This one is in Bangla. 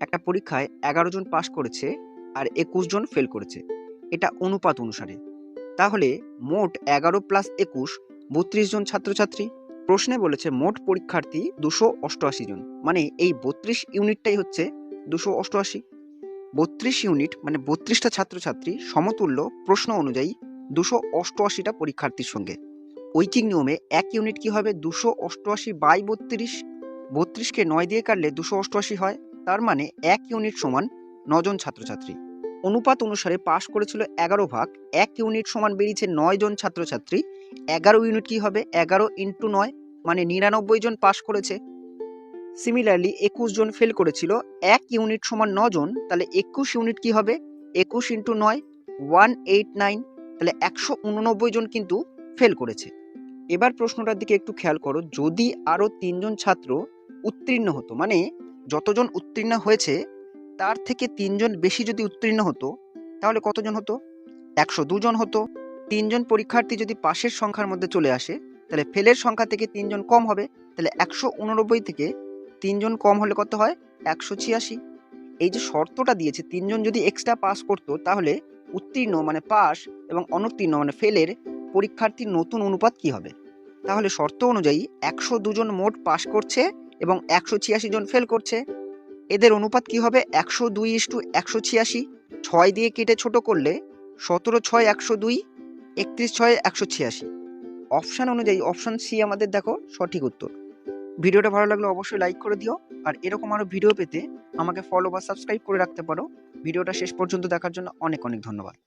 একটা পরীক্ষায় এগারো জন পাশ করেছে আর একুশ জন ফেল করেছে। এটা অনুপাত অনুসারে। তাহলে মোট এগারো প্লাস একুশ, বত্রিশ জন ছাত্রছাত্রী। প্রশ্নে বলেছে মোট পরীক্ষার্থী দুশো অষ্টআশি জন। মানে এই বত্রিশ ইউনিটটাই হচ্ছে দুশো অষ্টআশি। বত্রিশ ইউনিট মানে বত্রিশটা ছাত্রছাত্রী সমতুল্য প্রশ্ন অনুযায়ী দুশো অষ্টআশিটা পরীক্ষার্থীর সঙ্গে। ঐকিক নিয়মে এক ইউনিট কি হবে? দুশো অষ্টআশি বাই বত্রিশ। বত্রিশকে নয় দিয়ে কাটলে দুশো অষ্টআশি হয়। তার মানে এক ইউনিট সমান নজন ছাত্রছাত্রী। অনুপাত অনুসারে পাশ করেছিল এগারো ভাগ, এক ইউনিট সমান বেরিয়েছে নয় জন ছাত্রছাত্রী। এগারো ইউনিট কি হবে? এগারো ইন্টু নয় মানে নিরানব্বই জন পাশ করেছে। সিমিলারলি একুশ জন ফেল করেছিল। এক ইউনিট সমান জন, তাহলে একুশ ইউনিট কি হবে? একুশ ইন্টু নয়, ওয়ান এইট নাইন, তাহলে একশো উননব্বই জন কিন্তু ফেল করেছে। এবার প্রশ্নটার দিকে একটু খেয়াল করো, যদি আরও তিনজন ছাত্র উত্তীর্ণ হতো মানে যতজন উত্তীর্ণ হয়েছে, তার থেকে তিনজন বেশি যদি উত্তীর্ণ হতো, তাহলে কতজন হতো? একশো দুজন হতো। তিনজন পরীক্ষার্থী যদি পাশের সংখ্যার মধ্যে চলে আসে, তাহলে ফেলের সংখ্যা থেকে তিনজন কম হবে। তাহলে একশো উননব্বই থেকে তিনজন কম হলে কত হয়? একশো ছিয়াশি। এই যে শর্তটা দিয়েছে, তিনজন যদি এক্সট্রা পাস করতো, তাহলে উত্তীর্ণ মানে পাস এবং অনুত্তীর্ণ মানে ফেলের পরীক্ষার্থীর নতুন অনুপাত কি হবে? তাহলে শর্ত অনুযায়ী একশো দুজন মোট পাস করছে এবং একশো ছিয়াশি জন ফেল করছে। এদের অনুপাত কি হবে? একশো দুই ইস্টু একশো ছিয়াশি। ছয় দিয়ে কেটে ছোট করলে সতেরো ছয় একশো দুই, একত্রিশ ছয় একশো ছিয়াশি। অপশান অনুযায়ী অপশান সি আমাদের দেখো সঠিক উত্তর। ভিডিওটা ভালো লাগলে অবশ্যই লাইক করে দিও। আর এরকম আরও ভিডিও পেতে আমাকে ফলো বা সাবস্ক্রাইব করে রাখতে পারো। ভিডিওটা শেষ পর্যন্ত দেখার জন্য অনেক অনেক ধন্যবাদ।